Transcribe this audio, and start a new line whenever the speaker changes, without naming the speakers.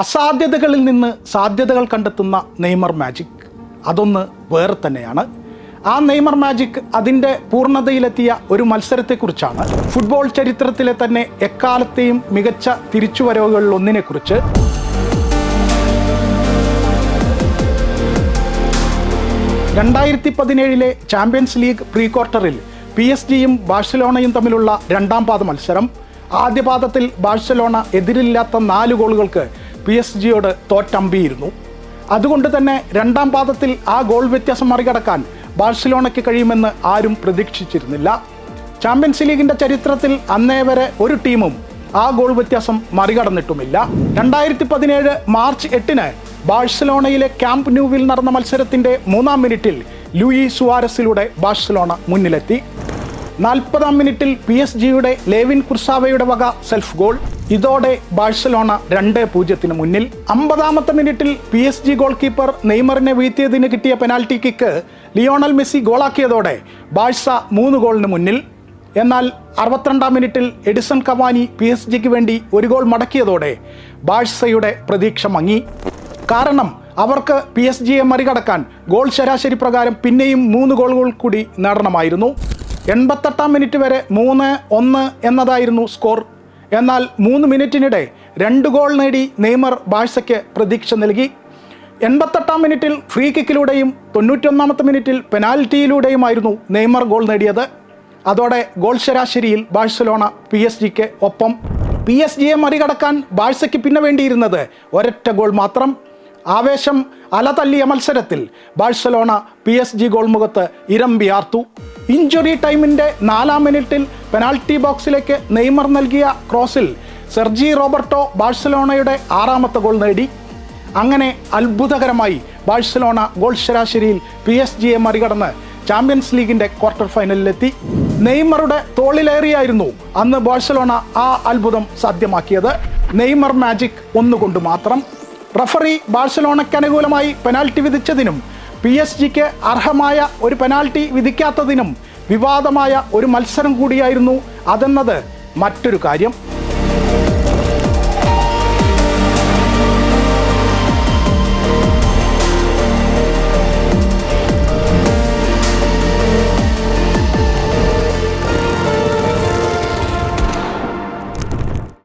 അസാധ്യതകളിൽ നിന്ന് സാധ്യതകൾ കണ്ടെത്തുന്ന നെയ്മർ മാജിക്. അതൊന്ന് വേറെ തന്നെയാണ്. ആ നെയ്മർ മാജിക് അതിന്റെ പൂർണതയിലെത്തിയ ഒരു മത്സരത്തെക്കുറിച്ചാണ്. ഫുട്ബോൾ ചരിത്രത്തിലെ തന്നെ എക്കാലത്തെയും മികച്ച തിരിച്ചുവരവുകളിൽ ഒന്നിനെക്കുറിച്ച്. രണ്ടായിരത്തി പതിനേഴിലെ ചാമ്പ്യൻസ് ലീഗ് പ്രീ ക്വാർട്ടറിൽ പി എസ് ജിയും ബാഴ്സലോണയും തമ്മിലുള്ള രണ്ടാം പാദ മത്സരം. ആദ്യ പാദത്തിൽ ബാഴ്സലോണ എതിരില്ലാത്ത നാല് ഗോളുകൾക്ക് പി എസ് ജിയോട് തോറ്റമ്പിയിരുന്നു അതുകൊണ്ട് തന്നെ രണ്ടാം പാദത്തിൽ ആ ഗോൾ വ്യത്യാസം മറികടക്കാൻ ബാഴ്സലോണയ്ക്ക് കഴിയുമെന്ന് ആരും പ്രതീക്ഷിച്ചിരുന്നില്ല. ചാമ്പ്യൻസ് ലീഗിന്റെ ചരിത്രത്തിൽ അന്നേ വരെ ഒരു ടീമും ആ ഗോൾ വ്യത്യാസം മറികടന്നിട്ടുമില്ല. രണ്ടായിരത്തി പതിനേഴ് മാർച്ച് എട്ടിന് ബാഴ്സലോണയിലെ ക്യാമ്പ് ന്യൂവിൽ നടന്ന മത്സരത്തിന്റെ മൂന്നാം മിനിറ്റിൽ ലൂയി സുവാരസിലൂടെ ബാഴ്സലോണ മുന്നിലെത്തി. നാൽപ്പതാം മിനിറ്റിൽ പി എസ് ജിയുടെ ലേവിൻ കുർസാവയുടെ വക സെൽഫ് ഗോൾ. ഇതോടെ ബാഴ്സലോണ രണ്ട് പൂജ്യത്തിന് മുന്നിൽ അമ്പതാമത്തെ മിനിറ്റിൽ P S G goal keeper നെയ്മറിനെ വീഴ്ത്തിയതിന് കിട്ടിയ പെനാൽറ്റി കിക്ക് ലിയോണൽ മെസ്സി ഗോളാക്കിയതോടെ ബാഴ്സ മൂന്ന് ഗോളിന് മുന്നിൽ. എന്നാൽ അറുപത്തിരണ്ടാം മിനിറ്റിൽ എഡിസൺ കവാനി പി എസ് ജിക്ക് വേണ്ടി ഒരു ഗോൾ മടക്കിയതോടെ ബാഴ്സയുടെ പ്രതീക്ഷ മങ്ങി. കാരണം അവർക്ക് പി എസ് ജിയെ മറികടക്കാൻ ഗോൾ ശരാശരി പ്രകാരം പിന്നെയും മൂന്ന് ഗോളുകൾ കൂടി നേടണമായിരുന്നു. എൺപത്തെട്ടാം മിനിറ്റ് വരെ മൂന്ന് ഒന്ന് എന്നതായിരുന്നു സ്കോർ. എന്നാൽ മൂന്ന് മിനിറ്റിനിടെ രണ്ട് ഗോൾ നേടി നെയ്മർ ബാഴ്സയ്ക്ക് പ്രതീക്ഷ നൽകി. എൺപത്തെട്ടാം മിനിറ്റിൽ ഫ്രീ കിക്കിലൂടെയും തൊണ്ണൂറ്റൊന്നാമത്തെ മിനിറ്റിൽ പെനാൽറ്റിയിലൂടെയുമായിരുന്നു നെയ്മർ ഗോൾ നേടിയത്. അതോടെ ഗോൾ ശരാശരിയിൽ ബാഴ്സലോണ പി എസ് ജിക്ക് ഒപ്പം. പി എസ് ജിയെ മറികടക്കാൻ ബാഴ്സയ്ക്ക് പിന്നെ വേണ്ടിയിരുന്നത് ഒരൊറ്റ ഗോൾ മാത്രം. ആവേശം അലതല്ലിയ മത്സരത്തിൽ Barcelona P S G goal മുഖത്ത് ഇരമ്പിയാർത്തു. ഇഞ്ചുറി ടൈമിന്റെ നാലാം മിനിറ്റിൽ പെനാൽറ്റി ബോക്സിലേക്ക് നെയ്മർ നൽകിയ ക്രോസിൽ സെർജി റോബർട്ടോ ബാഴ്സലോണയുടെ ആറാമത്തെ ഗോൾ നേടി. അങ്ങനെ അത്ഭുതകരമായി ബാഴ്സലോണ ഗോൾ ശരാശരിയിൽ പി എസ് ജിയെ മറികടന്ന് ചാമ്പ്യൻസ് ലീഗിന്റെ ക്വാർട്ടർ ഫൈനലിലെത്തി. നെയ്മറുടെ തോളിലേറിയായിരുന്നു അന്ന് ബാഴ്സലോണ ആ അത്ഭുതം സാധ്യമാക്കിയത്. നെയ്മർ മാജിക് ഒന്നുകൊണ്ട് മാത്രം. റഫറി ബാഴ്സലോണയ്ക്ക് അനുകൂലമായി പെനാൽറ്റി വിധിച്ചതിനും പി എസ് ജിക്ക് അർഹമായ ഒരു പെനാൽറ്റി വിധിക്കാത്തതിനും വിവാദമായ ഒരു മത്സരം കൂടിയായിരുന്നു അതെന്നത്. മറ്റൊരു കാര്യം